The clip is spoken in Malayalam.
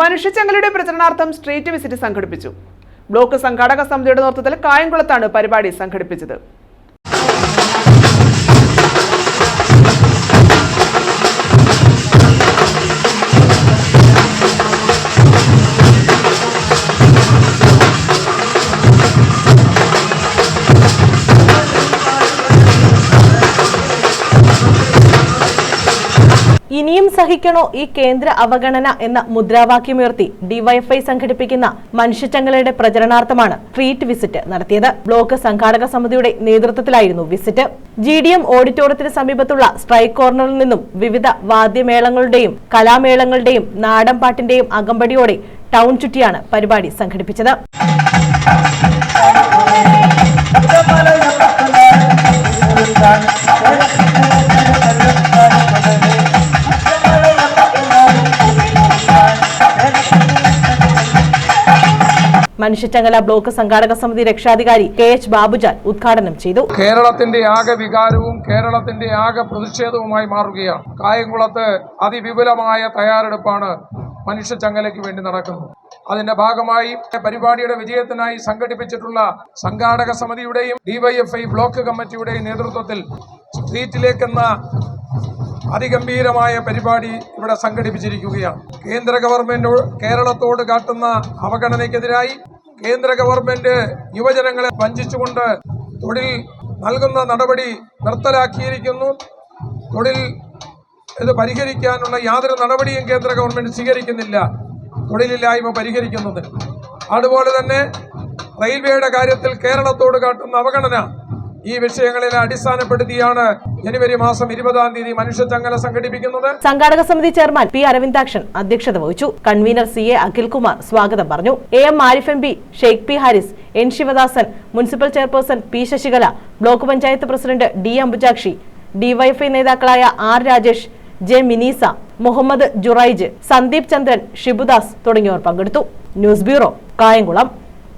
മനുഷ്യച്ചങ്ങലയുടെ പ്രചരണാർത്ഥം സ്ട്രീറ്റ് വിസിറ്റ് സംഘടിപ്പിച്ചു. ബ്ലോക്ക് സംഘാടക സമിതിയുടെ നേതൃത്വത്തിൽ കായംകുളത്താണ് പരിപാടി സംഘടിപ്പിച്ചത്. ഇനിയും സഹിക്കണോ ഈ കേന്ദ്ര അവഗണന എന്ന മുദ്രാവാക്യമുയർത്തി ഡിവൈഎഫ്ഐ സംഘടിപ്പിക്കുന്ന മനുഷ്യച്ചങ്ങലയുടെ പ്രചരണാർത്ഥമാണ് ട്രീറ്റ് വിസിറ്റ് നടത്തിയത്. ബ്ലോക്ക് സംഘാടക സമിതിയുടെ നേതൃത്വത്തിലായിരുന്നു വിസിറ്റ്. ജി ഡി എം ഓഡിറ്റോറിയത്തിന് സമീപത്തുള്ള സ്ട്രൈക്ക് കോർണറിൽ നിന്നും വിവിധ വാദ്യമേളങ്ങളുടെയും കലാമേളങ്ങളുടെയും നാടൻപാട്ടിന്റെയും അകമ്പടിയോടെ ടൗൺ ചുറ്റിയാണ് പരിപാടി സംഘടിപ്പിച്ചത്. മനുഷ്യച്ചങ്ങല ബ്ലോക്ക് സംഘാടക സമിതി രക്ഷാധികാരി കെ എച്ച് ബാബുജാൻ ഉദ്ഘാടനം ചെയ്തു. കേരളത്തിന്റെ ആകെ വികാരവും കേരളത്തിന്റെ ആകെ പ്രതിഷേധവുമായി മാറുകയാണ്. കായംകുളത്ത് അതിവിപുലമായ തയ്യാറെടുപ്പാണ് മനുഷ്യച്ചങ്ങലയ്ക്ക് വേണ്ടി നടക്കുന്നത്. അതിന്റെ ഭാഗമായി പരിപാടിയുടെ വിജയത്തിനായി സംഘടിപ്പിച്ചിട്ടുള്ള സംഘാടക സമിതിയുടെയും ഡിവൈഎഫ്ഐ ബ്ലോക്ക് കമ്മിറ്റിയുടെയും നേതൃത്വത്തിൽ സ്ട്രീറ്റിലേക്കെന്ന അതിഗംഭീരമായ പരിപാടി ഇവിടെ സംഘടിപ്പിച്ചിരിക്കുകയാണ്. കേന്ദ്ര ഗവൺമെന്റ് കേരളത്തോട് കാട്ടുന്ന അവഗണനയ്ക്കെതിരായി കേന്ദ്ര ഗവൺമെന്റ് യുവജനങ്ങളെ വഞ്ചിച്ചുകൊണ്ട് തൊഴിൽ നൽകുന്ന നടപടി നിർത്തലാക്കിയിരിക്കുന്നു. തൊഴിൽ ഇത് പരിഹരിക്കാനുള്ള യാതൊരു നടപടിയും കേന്ദ്ര ഗവൺമെന്റ് സ്വീകരിക്കുന്നില്ല. തൊഴിലില്ലായ്മ പരിഹരിക്കുന്നതിന്. അതുപോലെ തന്നെ റെയിൽവേയുടെ കാര്യത്തിൽ കേരളത്തോട് കാട്ടുന്ന അവഗണന ഈ വിഷയങ്ങളെ അടിസ്ഥാനപ്പെടുത്തിയാണ് ജനുവരി മാസം ഇരുപതാം തീയതി മനുഷ്യച്ചങ്ങല സംഘടിപ്പിക്കുന്നത്. സംഘാടക സമിതി ചെയർമാൻ പി അരവിന്ദാക്ഷൻ അധ്യക്ഷത വഹിച്ചു. കൺവീനർ സി എ അഖിൽകുമാർ സ്വാഗതം പറഞ്ഞു. A M Arif M P Sheikh P Haris N Sivadasan municipal chairperson P Sasikala block panchayat president D Ambujakshi DYFI നേതാക്കളായ ആർ രാജേഷ് ജെ മിനീസ മുഹമ്മദ് ജുറൈജ് സന്ദീപ് ചന്ദ്രൻ ഷിബുദാസ് തുടങ്ങിയവർ പങ്കെടുത്തു. News bureau Kayamkulam.